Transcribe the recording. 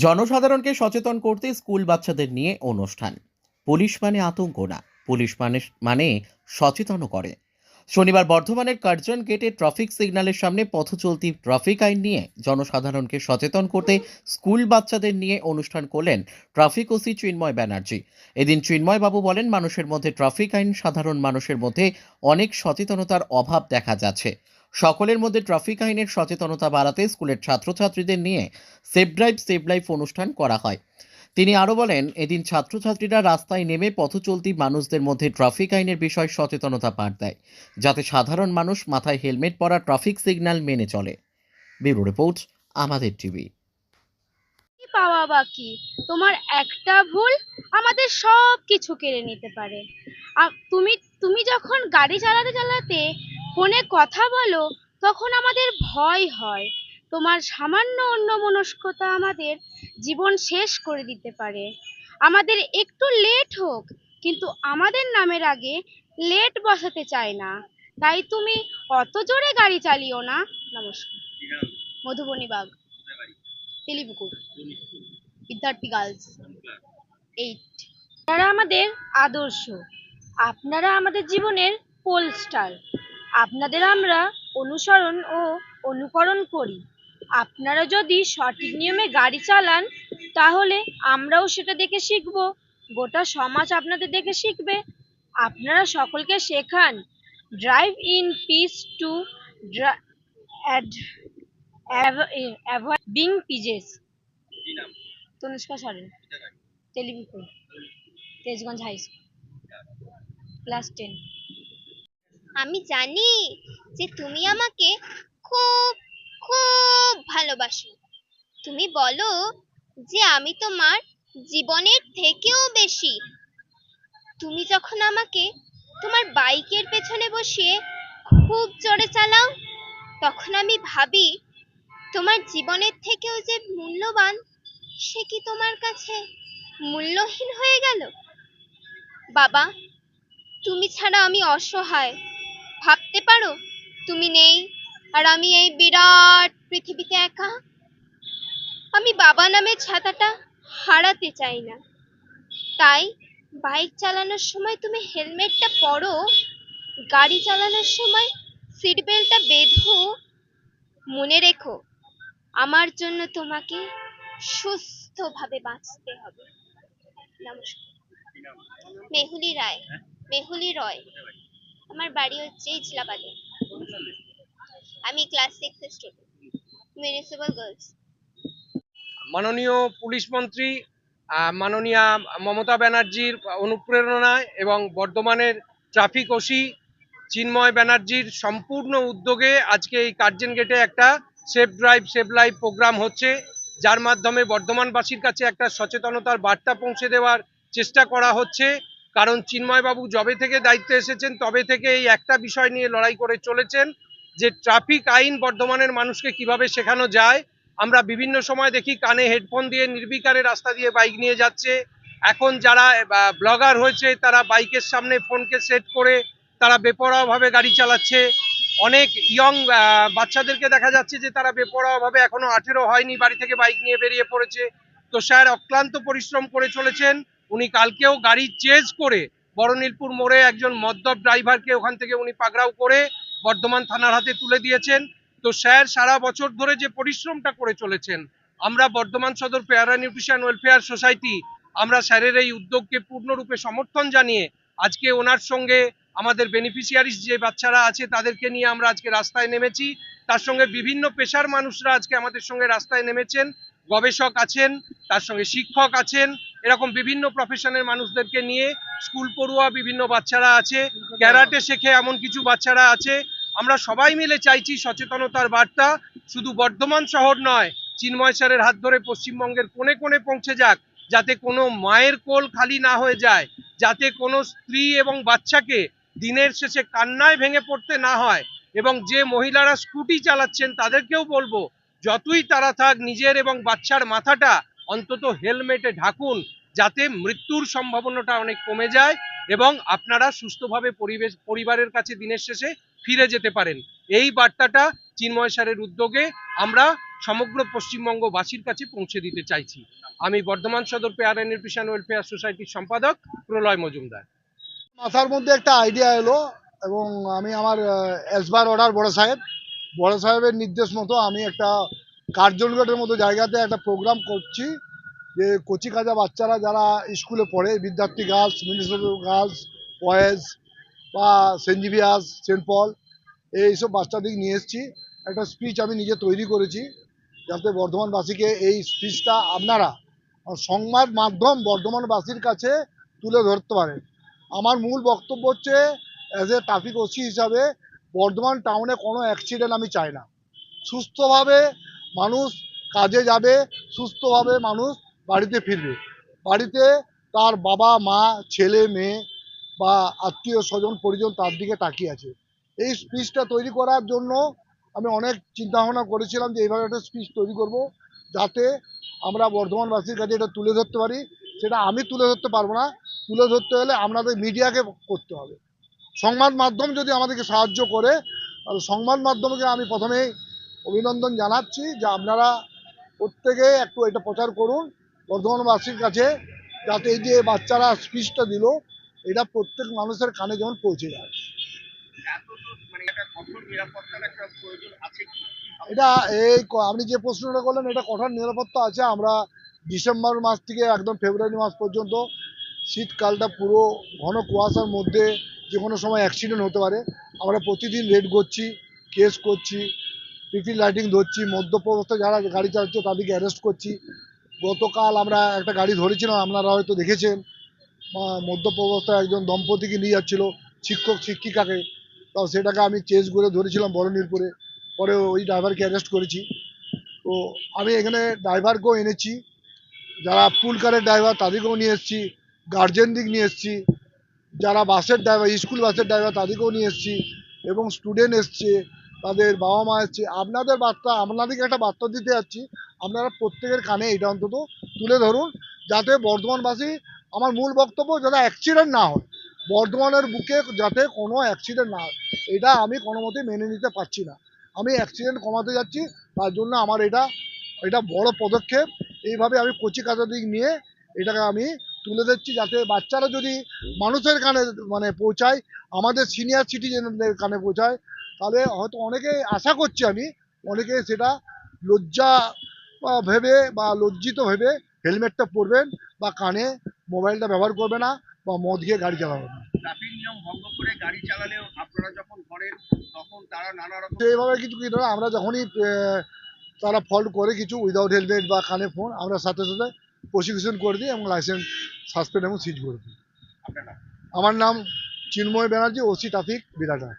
জনসাধারণকে সচেতন করতে স্কুল বাচ্চাদের নিয়ে অনুষ্ঠান। পুলিশ মানে আতঙ্ক না, পুলিশ মানে মানে সচেতন করে। শনিবার বর্ধমানের কার্জন গেটে ট্রাফিক সিগন্যালের সামনে পথ চলতি ট্রাফিক আইন নিয়ে জনসাধারণকে সচেতন করতে স্কুল বাচ্চাদের নিয়ে অনুষ্ঠান করলেন ট্রাফিক ওসি চিন্ময় ব্যানার্জি। এদিন চিন্ময় বাবু বলেন, মানুষের মধ্যে ট্রাফিক আইন সাধারণ মানুষের মধ্যে অনেক সচেতনতার অভাব দেখা যাচ্ছে। সকলের মধ্যে ট্রাফিক আইনের সচেতনতা বাড়াতে স্কুলের ছাত্রছাত্রীদের নিয়ে সেভ ড্রাইভ সেভ লাইফ অনুষ্ঠান করা হয়। তিনি আরও বলেন, এদিন ছাত্রছাত্রীরা রাস্তায় নেমে পথ চলতি মানুষদের মধ্যে ট্রাফিক আইনের বিষয়ে সচেতনতা পাঠ দেয়, যাতে সাধারণ মানুষ মাথায় হেলমেট পরা ট্রাফিক সিগন্যাল মেনে চলে। ব্যুরো রিপোর্ট, আমাদের টিভি। পাওয়া বাকি? তোমার একটা ভুল আমাদের সব কিছু কেড়ে নিতে পারে। তুমি তুমি যখন গাড়ি চালাতে চালাতে ফোনে কথা বলো, তখন আমাদের ভয় হয়। তোমার সামান্য অন্যমনস্কতা আমাদের জীবন শেষ করে দিতে পারে। আমাদের একটু লেট হোক, কিন্তু আমাদের নামের আগে লেট বসাতে চায় না। তাই তুমি অত জোরে গাড়ি চালিও না। নমস্কার। মধুবনী বাগ। তেলিপুকুর। বিদ্যার্থী গার্লস। এইট আপনারা আমাদের আদর্শ। আপনারা আমাদের জীবনের পোল স্টার আপনাদের আমরা অনুসরণ ও অনুকরণ করি। আপনারা যদি সঠিক নিয়মে গাড়ি চালান তাহলে আমরাও সেটা দেখে শিখব। গোটা সমাজ আপনাদের দেখে শিখবে। আপনারা সকলকে শেখান। Drive in peace to being পিজেস Tanushka Soren. Television Tejganj high school class ten আমি জানি যে তুমি আমাকে খুব খুব ভালোবাসো। তুমি বলো যে আমি তোমার জীবনের থেকেও বেশি। তুমি যখন আমাকে তোমার বাইকের পেছনে বসিয়ে খুব জোরে চালাও, তখন আমি ভাবি তোমার জীবনের থেকেও যে মূল্যবান, সে কি তোমার কাছে মূল্যহীন হয়ে গেল? বাবা, তুমি ছাড়া আমি অসহায়। ভাবতে পারো? তুমি নেই আর আমি এই বিরাট পৃথিবীতে একা। আমি বাবা নামের ছাতাটা হারাতে চাই না। তাই বাইক চালানোর সময় তুমি হেলমেটটা পরো গাড়ি চালানোর সময় সিট বেল্টটা বেঁধো। মনে রেখো আমার জন্য তোমাকে সুস্থভাবে বাঁচতে হবে। নমস্কার। মেহুলি রায় মেহুলি রয়। আমার বাড়ি হচ্ছে ইছলাবাদে আমি class six student municipal girls মাননীয় পুলিশ মন্ত্রী মাননীয়া মমতা ব্যানার্জির অনুপ্রেরণায় এবং বর্ধমানের ট্রাফিক ওসি চিন্ময় ব্যানার্জির সম্পূর্ণ উদ্যোগে আজকে এই কার্জন গেটে একটা safe drive save life programme হচ্ছে, যার মাধ্যমে বর্ধমানবাসীর কাছে একটা সচেতনতার বার্তা পৌঁছে দেওয়ার চেষ্টা করা হচ্ছে। কারণ চিন্ময়বাবু যবে থেকে দায়িত্বে এসেছেন, তবে থেকে এই একটা বিষয় নিয়ে লড়াই করে চলেছেন, যে ট্রাফিক আইন বর্ধমানের মানুষকে কীভাবে শেখানো যায়। আমরা বিভিন্ন সময় দেখি কানে হেডফোন দিয়ে নির্বিকারে রাস্তা দিয়ে বাইক নিয়ে যাচ্ছে। এখন যারা ব্লগার হয়েছে, তারা বাইকের সামনে ফোনকে সেট করে তারা বেপরোয়াভাবে গাড়ি চালাচ্ছে। অনেক ইয়ং বাচ্চাদেরকে দেখা যাচ্ছে যে তারা বেপরোয়াভাবে এখনও আঠেরো হয়নি, বাড়ি থেকে বাইক নিয়ে বেরিয়ে পড়েছে। তো স্যার অক্লান্ত পরিশ্রম করে চলেছেন। উনি কালকেও গাড়ি চেজ করে বড়নীলপুর মোড়ে একজন মদ্যপ ড্রাইভারকে ওখান থেকে উনি পাকড়াও করে বর্ধমান থানার হাতে তুলে দিয়েছেন। তো স্যার, সারা বছর ধরে যে পরিশ্রমটা করে চলেছেন, আমরা বর্ধমান সদর পেয়ারা নিউট্রিশন ওয়েলফেয়ার সোসাইটি, আমরা স্যারের এই উদ্যোগকে পূর্ণরূপে সমর্থন জানিয়ে আজকে ওনার সঙ্গে আমাদের বেনিফিশিয়ারিস যে বাচ্চারা আছে তাদেরকে নিয়ে আমরা আজকে রাস্তায় নেমেছি। তার সঙ্গে বিভিন্ন পেশার মানুষরা আজকে আমাদের সঙ্গে রাস্তায় নেমেছেন। গবেষক আছেন, তার সঙ্গে শিক্ষক আছেন, এরকম বিভিন্ন প্রফেশনের মানুষদেরকে নিয়ে স্কুল পড়ুয়া বিভিন্ন বাচ্চারা আছে, ক্যারাটে শেখে এমন কিছু বাচ্চারা আছে। আমরা সবাই মিলে চাইছি সচেতনতার বার্তা, শুধু বর্ধমান শহর নয়, চিন্ময় স্যারের হাত ধরে পশ্চিমবঙ্গের কোণে কোণে পৌঁছে যাক, যাতে কোনো মায়ের কোল খালি না হয়ে যায়, যাতে কোনো স্ত্রী এবং বাচ্চাকে দিনের শেষে কান্নায় ভেঙে পড়তে না হয়, এবং যে মহিলারা স্কুটি চালাচ্ছেন তাদেরকেও বলব যতই তারা থাক নিজের এবং বাচ্চার মাথাটা অন্তত হেলমেটে ঢাকুন, যাতে মৃত্যুর সম্ভাবনাটা অনেক কমে যায় এবং আপনারা সুস্থভাবে পরিবেশ, পরিবারের কাছে দিনের শেষে ফিরে যেতে পারেন। এই বার্তাটা চিন্ময় স্যারের উদ্যোগে আমরা সমগ্র পশ্চিমবঙ্গবাসীর কাছে পৌঁছে দিতে চাইছি। আমি বর্ধমান সদর পেয়ার নিউট্রিশন ওয়েলফেয়ার সোসাইটির সম্পাদক প্রলয় মজুমদার। মাথার মধ্যে একটা আইডিয়া এলো এবং আমি আমার এসবার অর্ডার বড় সাহেব বড় সাহেবের নির্দেশ মতো আমি একটা কার্জনগেটের মতো জায়গাতে একটা প্রোগ্রাম করছি যে কচি কাজা বাচ্চারা যারা স্কুলে পড়ে, বিদ্যার্থী গার্লস মিউনিসিপ্যাল গার্লস বয়েজ বা সেন্ট জিভিয়াস সেন্ট পল এইসব বাচ্চাদের নিয়ে এসেছি। একটা স্পিচ আমি নিজে তৈরি করেছি যাতে বর্ধমানবাসীকে এই স্পিচটা আপনারা সংবাদ মাধ্যম বর্ধমানবাসীর কাছে তুলে ধরতে পারেন। আমার মূল বক্তব্য হচ্ছে অ্যাজ এ ট্রাফিক ওসি হিসাবে বর্ধমান টাউনে কোনো অ্যাক্সিডেন্ট আমি চাই না। সুস্থভাবে মানুষ কাজে যাবে, সুস্থভাবে মানুষ বাড়িতে ফিরবে। বাড়িতে তার বাবা, মা, ছেলে, মেয়ে বা আত্মীয় স্বজন পরিজন তার দিকে তাকিয়ে আছে। এই স্পিচটা তৈরি করার জন্য আমি অনেক চিন্তা ভাবনা করেছিলাম যে এইভাবে একটা স্পিচ তৈরি করব যাতে আমরা বর্ধমানবাসীর কাছে এটা তুলে ধরতে পারি। সেটা আমি তুলে ধরতে পারব না। তুলে ধরতে হলে আপনাদের মিডিয়াকে করতে হবে। সংবাদ মাধ্যম যদি আমাদেরকে সাহায্য করে, তাহলে সংবাদ মাধ্যমকে আমি প্রথমেই অভিনন্দন জানাচ্ছি যে আপনারা প্রত্যেকে একটু এটা প্রচার করুন, বর্ধমানবাসীর কাছে, যাতে এই যে বাচ্চারা স্পিচটা দিল, এটা প্রত্যেক মানুষের কানে যেমন পৌঁছে যায়। এটা এই আপনি যে প্রশ্নটা করলেন, এটা কঠোর নিরাপত্তা আছে। আমরা ডিসেম্বর মাস থেকে একদম ফেব্রুয়ারি মাস পর্যন্ত শীতকালটা পুরো ঘন কুয়াশার মধ্যে যে কোনো সময় অ্যাক্সিডেন্ট হতে পারে। আমরা প্রতিদিন রেড করছি কেস করছি পিপি লাইটিং ধরছি মদ্যপ অবস্থায় যারা গাড়ি চালাচ্ছে তাদেরকে অ্যারেস্ট করছি। গতকাল আমরা একটা গাড়ি ধরেছিলাম, আপনারা হয়তো দেখেছেন। মদ্যপ অবস্থায় একজন দম্পতিকে নিয়ে যাচ্ছিল, শিক্ষক, শিক্ষিকাকে। তাও সেটাকে আমি চেস করে ধরেছিলাম বড়নীরপুরে পরে ওই ড্রাইভারকে অ্যারেস্ট করেছি। তো আমি এখানে ড্রাইভারকেও এনেছি। যারা পুল কারের ড্রাইভার তাদেরকেও নিয়ে এসেছি। গার্জেনদিক নিয়ে এসেছি। যারা বাসের ড্রাইভার, স্কুল বাসের ড্রাইভার, তাদেরকেও নিয়ে এসেছি এবং স্টুডেন্ট এসছে, তাদের বাবা মা এসছে। আপনাদের বার্তা, আপনাদেরকে একটা বার্তা দিতে যাচ্ছি। আপনারা প্রত্যেকের কানে এটা অন্তত তুলে ধরুন, যাতে বর্ধমানবাসী, আমার মূল বক্তব্য যাতে অ্যাক্সিডেন্ট না হয়। বর্ধমানের বুকে যাতে কোনো অ্যাক্সিডেন্ট না হয়। এটা আমি কোনো মতেই মেনে নিতে পারছি না। আমি অ্যাক্সিডেন্ট কমাতে যাচ্ছি, তার জন্য আমার এটা এটা বড় পদক্ষেপ। এইভাবে আমি কচি কাজা দিক নিয়ে এটাকে আমি তুলে দিচ্ছি যাতে বাচ্চারা যদি মানুষের কানে মানে পৌঁছায় আমাদের সিনিয়র সিটিজেনদের কানে পৌঁছায় তাহলে হয়তো অনেকে আশা করছি আমি অনেকে সেটা লজ্জা ভেবে বা লজ্জিত ভেবে হেলমেটটা পরবেন বা কানে মোবাইলটা ব্যবহার করবে না বা মদ খেয়ে গাড়ি চালাবে না। ট্রাফিক নিয়ম ভঙ্গ করে গাড়ি চালালেও আপনারা যখন করেন তখন তারা নানা রকম তো এইভাবে কিছু কিছু না আমরা যখনই তারা ফল্ট করে কিছু উইদাউট হেলমেট বা কানে ফোন আমরা সাথে সাথে প্রসিকিউশন করে দিই এবং লাইসেন্স সাসপেন্ড এবং সিজ করে দিই। আমার নাম চিন্ময় ব্যানার্জি ওসি ট্রাফিক বিরাটার